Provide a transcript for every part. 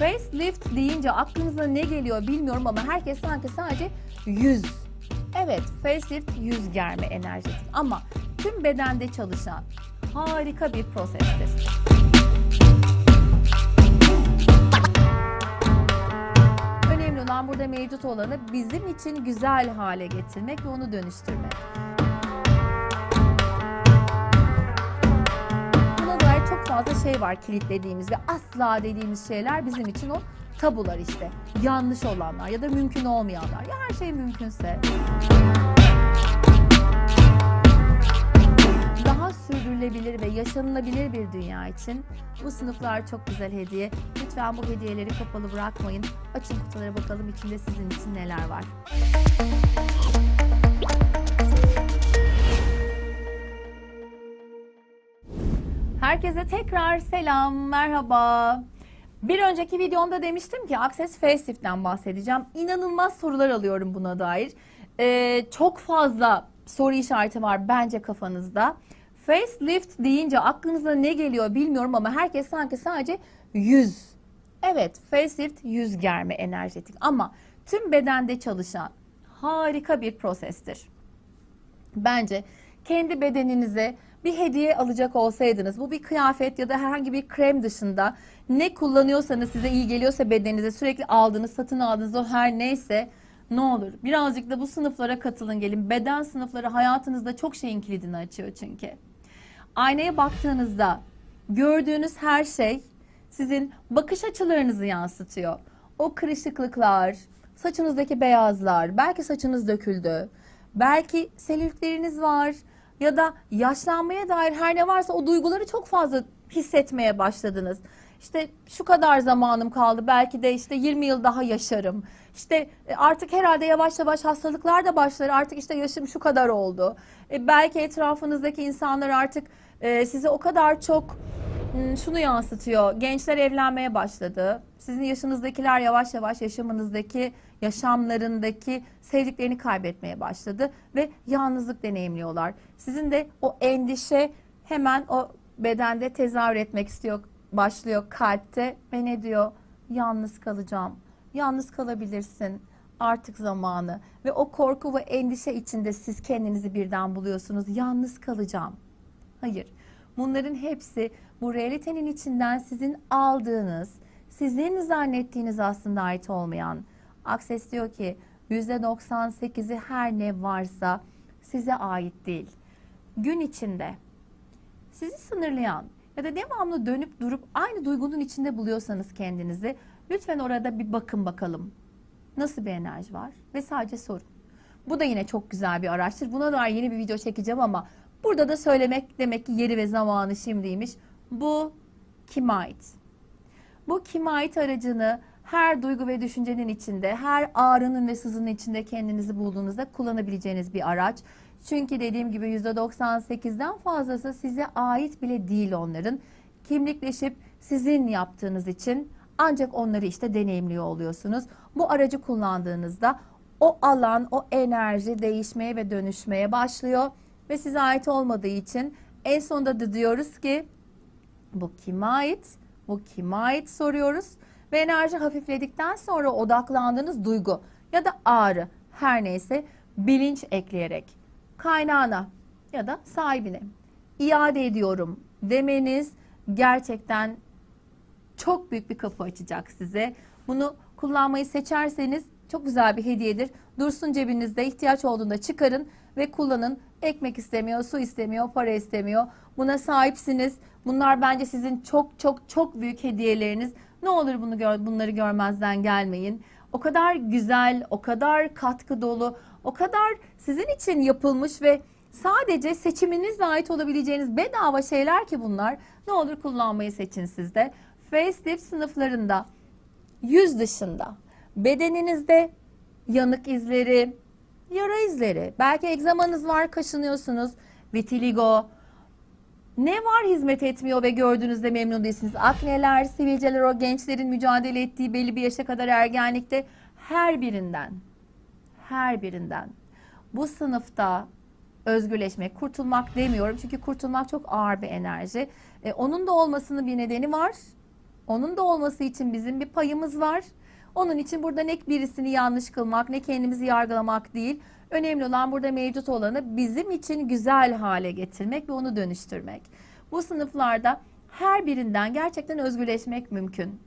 Facelift deyince aklınıza ne geliyor bilmiyorum ama herkes sanki sadece yüz. Evet, facelift yüz germe enerjisi ama tüm bedende çalışan harika bir prosestir. Önemli olan burada mevcut olanı bizim için güzel hale getirmek ve onu dönüştürmek. Şey var kilitlediğimiz ve asla dediğimiz şeyler bizim için o tabular işte. Yanlış olanlar ya da mümkün olmayanlar. Ya her şey mümkünse. Daha sürdürülebilir ve yaşanılabilir bir dünya için bu sınıflar çok güzel hediye. Lütfen bu hediyeleri kapalı bırakmayın. Açın kutulara bakalım içinde sizin için neler var. Herkese tekrar selam, merhaba. Bir önceki videomda demiştim ki Access Facelift'ten bahsedeceğim. İnanılmaz sorular alıyorum buna dair. Ee, çok fazla soru işareti var bence kafanızda. Facelift deyince aklınıza ne geliyor bilmiyorum ama herkes sanki sadece yüz. Evet, facelift yüz germe enerjetik ama tüm bedende çalışan harika bir prosestir. Bence kendi bedeninize bir hediye alacak olsaydınız, bu bir kıyafet ya da herhangi bir krem dışında ne kullanıyorsanız size iyi geliyorsa bedeninize sürekli aldığınız, satın aldığınız o her neyse ne olur birazcık da bu sınıflara katılın gelin. Beden sınıfları hayatınızda çok şeyin kilidini açıyor çünkü. Aynaya baktığınızda gördüğünüz her şey sizin bakış açılarınızı yansıtıyor. O kırışıklıklar, saçınızdaki beyazlar, belki saçınız döküldü, belki selülitleriniz var ya da yaşlanmaya dair her ne varsa o duyguları çok fazla hissetmeye başladınız. İşte şu kadar zamanım kaldı belki de işte 20 yıl daha yaşarım. İşte e, artık herhalde yavaş yavaş hastalıklar da başlar. Artık işte yaşım şu kadar oldu. E, belki etrafınızdaki insanlar artık e, size o kadar çok şunu yansıtıyor. Gençler evlenmeye başladı. Sizin yaşınızdakiler yavaş yavaş yaşamınızdaki, yaşamlarındaki sevdiklerini kaybetmeye başladı ve yalnızlık deneyimliyorlar. Sizin de o endişe hemen o bedende tezahür etmek istiyor, başlıyor kalpte ve ne diyor? Yalnız kalacağım. Yalnız kalabilirsin. Artık zamanı ve o korku ve endişe içinde siz kendinizi birden buluyorsunuz. Yalnız kalacağım. Hayır. Bunların hepsi bu realitenin içinden sizin aldığınız, sizin zannettiğiniz aslında ait olmayan. Access diyor ki %98'i her ne varsa size ait değil. Gün içinde sizi sınırlayan ya da devamlı dönüp durup aynı duygunun içinde buluyorsanız kendinizi lütfen orada bir bakın bakalım. Nasıl bir enerji var ve sadece sorun. Bu da yine çok güzel bir araçtır. Buna dair yeni bir video çekeceğim ama burada da söylemek demek ki yeri ve zamanı şimdiymiş. Bu kime ait? Bu kime ait aracını her duygu ve düşüncenin içinde, her ağrının ve sızının içinde kendinizi bulduğunuzda kullanabileceğiniz bir araç. Çünkü dediğim gibi %98'den fazlası size ait bile değil onların. Kimlikleşip sizin yaptığınız için ancak onları işte deneyimliyor oluyorsunuz. Bu aracı kullandığınızda o alan, o enerji değişmeye ve dönüşmeye başlıyor ve size ait olmadığı için en sonunda da diyoruz ki bu kime ait? Bu kime ait soruyoruz. Ve enerji hafifledikten sonra odaklandığınız duygu ya da ağrı her neyse bilinç ekleyerek kaynağına ya da sahibine iade ediyorum demeniz gerçekten çok büyük bir kapı açacak size. Bunu kullanmayı seçerseniz çok güzel bir hediyedir. Dursun cebinizde ihtiyaç olduğunda çıkarın ve kullanın. Ekmek istemiyor, su istemiyor, para istemiyor. Buna sahipsiniz. Bunlar bence sizin çok çok çok büyük hediyeleriniz. Ne olur bunu gör, bunları görmezden gelmeyin. O kadar güzel, o kadar katkı dolu, o kadar sizin için yapılmış ve sadece seçiminizle ait olabileceğiniz bedava şeyler ki bunlar. Ne olur kullanmayı seçin siz de. Facelift sınıflarında yüz dışında bedeninizde yanık izleri, yara izleri, belki egzamanız var, kaşınıyorsunuz, vitiligo, ne var hizmet etmiyor ve gördüğünüzde memnun değilsiniz? Akneler, sivilceler, o gençlerin mücadele ettiği belli bir yaşa kadar ergenlikte her birinden, her birinden bu sınıfta özgürleşmek, kurtulmak demiyorum çünkü kurtulmak çok ağır bir enerji. E, onun da olmasının bir nedeni var. Onun da olması için bizim bir payımız var. Onun için burada ne birisini yanlış kılmak ne kendimizi yargılamak değil. Önemli olan burada mevcut olanı bizim için güzel hale getirmek ve onu dönüştürmek. Bu sınıflarda her birinden gerçekten özgürleşmek mümkün.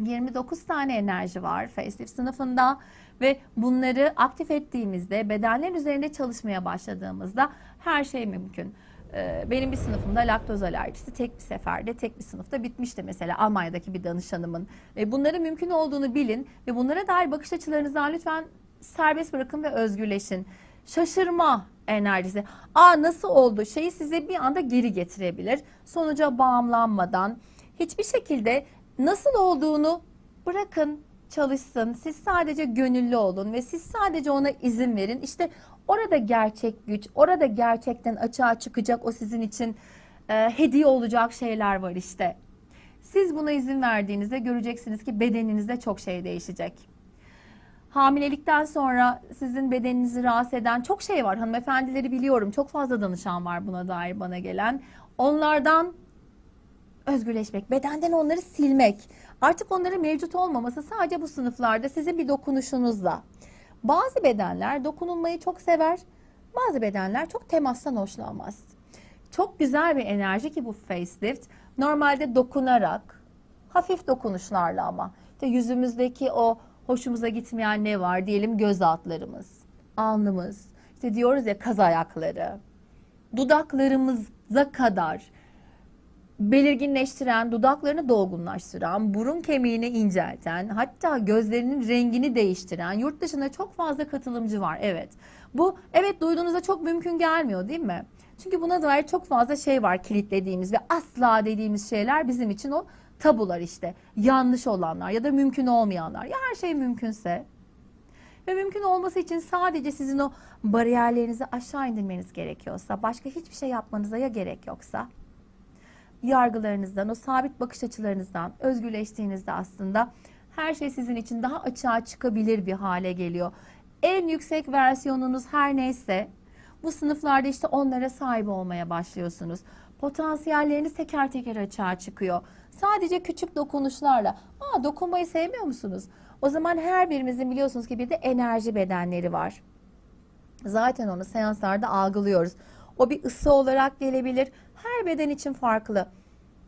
29 tane enerji var Facelift sınıfında ve bunları aktif ettiğimizde, bedenler üzerinde çalışmaya başladığımızda her şey mümkün. Ee, Benim bir sınıfımda laktoz alerjisi tek bir seferde, tek bir sınıfta bitmişti mesela Almanya'daki bir danışanımın. Bunların mümkün olduğunu bilin ve bunlara dair bakış açılarınızdan lütfen serbest bırakın ve özgürleşin. Şaşırma enerjisi. Aa nasıl oldu? Şeyi size bir anda geri getirebilir. Sonuca bağımlanmadan hiçbir şekilde nasıl olduğunu bırakın çalışsın. Siz sadece gönüllü olun ve siz sadece ona izin verin. İşte orada gerçek güç, orada gerçekten açığa çıkacak o sizin için e, hediye olacak şeyler var işte. Siz buna izin verdiğinizde göreceksiniz ki bedeninizde çok şey değişecek. Hamilelikten sonra sizin bedeninizi rahatsız eden çok şey var. Hanımefendileri biliyorum. Çok fazla danışan var buna dair bana gelen. Onlardan özgürleşmek, bedenden onları silmek. Artık onların mevcut olmaması sadece bu sınıflarda sizin bir dokunuşunuzla. Bazı bedenler dokunulmayı çok sever. Bazı bedenler çok temastan hoşlanmaz. Çok güzel bir enerji ki bu facelift. Normalde dokunarak, hafif dokunuşlarla ama. İşte yüzümüzdeki o hoşumuza gitmeyen ne var diyelim göz altlarımız, alnımız. İşte diyoruz ya kaz ayakları. Dudaklarımıza kadar belirginleştiren, dudaklarını dolgunlaştıran, burun kemiğini incelten, hatta gözlerinin rengini değiştiren yurt dışında çok fazla katılımcı var. Evet. Bu evet duyduğunuzda çok mümkün gelmiyor değil mi? Çünkü buna dair çok fazla şey var kilitlediğimiz ve asla dediğimiz şeyler bizim için o tabular işte. Yanlış olanlar ya da mümkün olmayanlar. Ya her şey mümkünse ve mümkün olması için sadece sizin o bariyerlerinizi aşağı indirmeniz gerekiyorsa, başka hiçbir şey yapmanıza ya gerek yoksa yargılarınızdan, o sabit bakış açılarınızdan özgürleştiğinizde aslında her şey sizin için daha açığa çıkabilir bir hale geliyor. En yüksek versiyonunuz her neyse bu sınıflarda işte onlara sahip olmaya başlıyorsunuz. Potansiyelleriniz teker teker açığa çıkıyor. Sadece küçük dokunuşlarla. Aa dokunmayı sevmiyor musunuz? O zaman her birimizin biliyorsunuz ki bir de enerji bedenleri var. Zaten onu seanslarda algılıyoruz. O bir ısı olarak gelebilir. Her beden için farklı.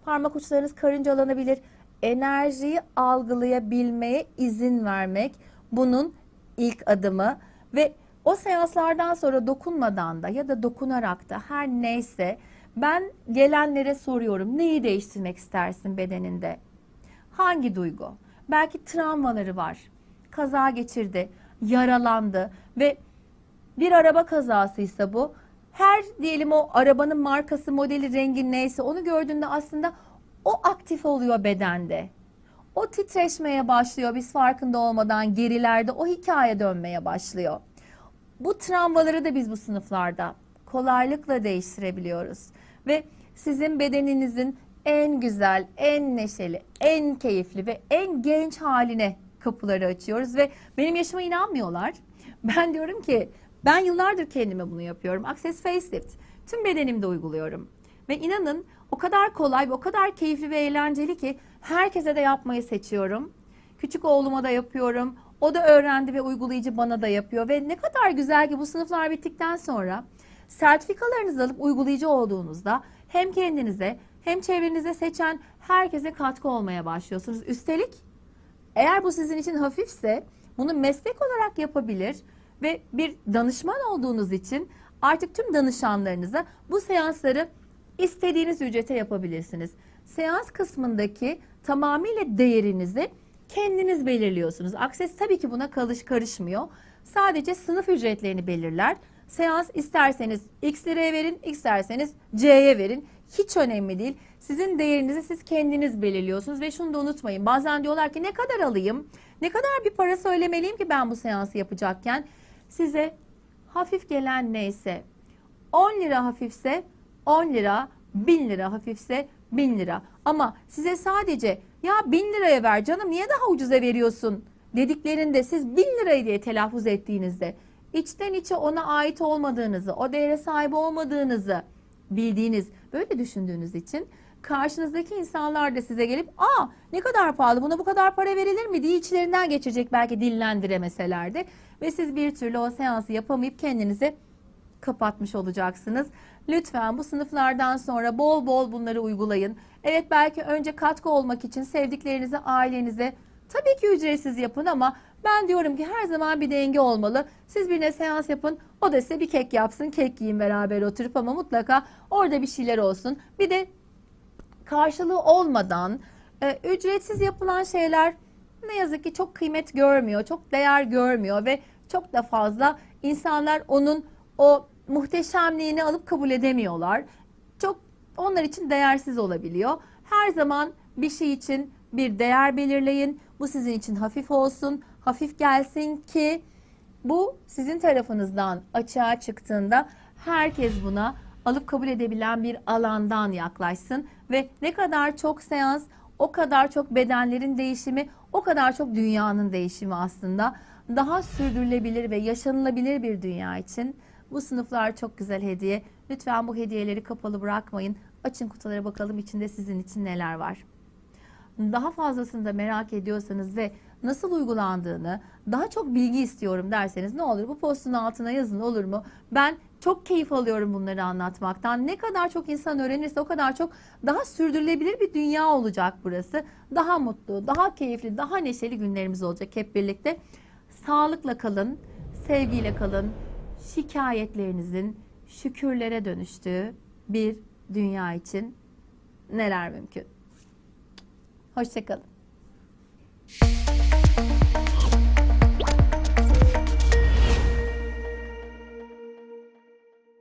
Parmak uçlarınız karıncalanabilir. Enerjiyi algılayabilmeye izin vermek bunun ilk adımı ve o seanslardan sonra dokunmadan da ya da dokunarak da her neyse ben gelenlere soruyorum neyi değiştirmek istersin bedeninde? Hangi duygu? Belki travmaları var. Kaza geçirdi, yaralandı ve bir araba kazasıysa bu her diyelim o arabanın markası, modeli, rengi neyse onu gördüğünde aslında o aktif oluyor bedende. O titreşmeye başlıyor biz farkında olmadan gerilerde o hikaye dönmeye başlıyor. Bu travmaları da biz bu sınıflarda kolaylıkla değiştirebiliyoruz. Ve sizin bedeninizin en güzel, en neşeli, en keyifli ve en genç haline kapıları açıyoruz ve benim yaşıma inanmıyorlar. Ben diyorum ki ben yıllardır kendime bunu yapıyorum. Access Facelift. Tüm bedenimde uyguluyorum. Ve inanın o kadar kolay ve o kadar keyifli ve eğlenceli ki herkese de yapmayı seçiyorum. Küçük oğluma da yapıyorum. O da öğrendi ve uygulayıcı bana da yapıyor. Ve ne kadar güzel ki bu sınıflar bittikten sonra sertifikalarınızı alıp uygulayıcı olduğunuzda hem kendinize hem çevrenize seçen herkese katkı olmaya başlıyorsunuz. Üstelik eğer bu sizin için hafifse bunu meslek olarak yapabilir ve bir danışman olduğunuz için artık tüm danışanlarınıza bu seansları istediğiniz ücrete yapabilirsiniz. Seans kısmındaki tamamıyla değerinizi kendiniz belirliyorsunuz. Akses tabii ki buna kalış karışmıyor. Sadece sınıf ücretlerini belirler. Seans isterseniz X liraya verin, isterseniz C'ye verin. Hiç önemli değil. Sizin değerinizi siz kendiniz belirliyorsunuz ve şunu da unutmayın. Bazen diyorlar ki ne kadar alayım? Ne kadar bir para söylemeliyim ki ben bu seansı yapacakken? Size hafif gelen neyse 10 lira hafifse 10 lira, 1000 lira hafifse 1000 lira. Ama size sadece ya 1000 liraya ver canım niye daha ucuza veriyorsun dediklerinde siz 1000 lirayı diye telaffuz ettiğinizde içten içe ona ait olmadığınızı, o değere sahip olmadığınızı bildiğiniz, böyle düşündüğünüz için karşınızdaki insanlar da size gelip aa ne kadar pahalı buna bu kadar para verilir mi diye içlerinden geçecek belki dillendiremeseler de ve siz bir türlü o seansı yapamayıp kendinizi kapatmış olacaksınız. Lütfen bu sınıflardan sonra bol bol bunları uygulayın. Evet belki önce katkı olmak için sevdiklerinize, ailenize tabii ki ücretsiz yapın ama ben diyorum ki her zaman bir denge olmalı. Siz birine seans yapın, o da size bir kek yapsın, kek yiyin beraber oturup ama mutlaka orada bir şeyler olsun. Bir de karşılığı olmadan e, ücretsiz yapılan şeyler ne yazık ki çok kıymet görmüyor, çok değer görmüyor ve çok da fazla insanlar onun o muhteşemliğini alıp kabul edemiyorlar. Çok onlar için değersiz olabiliyor. Her zaman bir şey için bir değer belirleyin. Bu sizin için hafif olsun, hafif gelsin ki bu sizin tarafınızdan açığa çıktığında herkes buna alıp kabul edebilen bir alandan yaklaşsın ve ne kadar çok seans o kadar çok bedenlerin değişimi, o kadar çok dünyanın değişimi aslında. Daha sürdürülebilir ve yaşanılabilir bir dünya için bu sınıflar çok güzel hediye. Lütfen bu hediyeleri kapalı bırakmayın. Açın kutulara bakalım içinde sizin için neler var daha fazlasını da merak ediyorsanız ve nasıl uygulandığını daha çok bilgi istiyorum derseniz ne olur bu postun altına yazın olur mu? Ben çok keyif alıyorum bunları anlatmaktan. Ne kadar çok insan öğrenirse o kadar çok daha sürdürülebilir bir dünya olacak burası. Daha mutlu, daha keyifli, daha neşeli günlerimiz olacak hep birlikte. Sağlıkla kalın, sevgiyle kalın. Şikayetlerinizin şükürlere dönüştüğü bir dünya için neler mümkün? Hoşçakalın.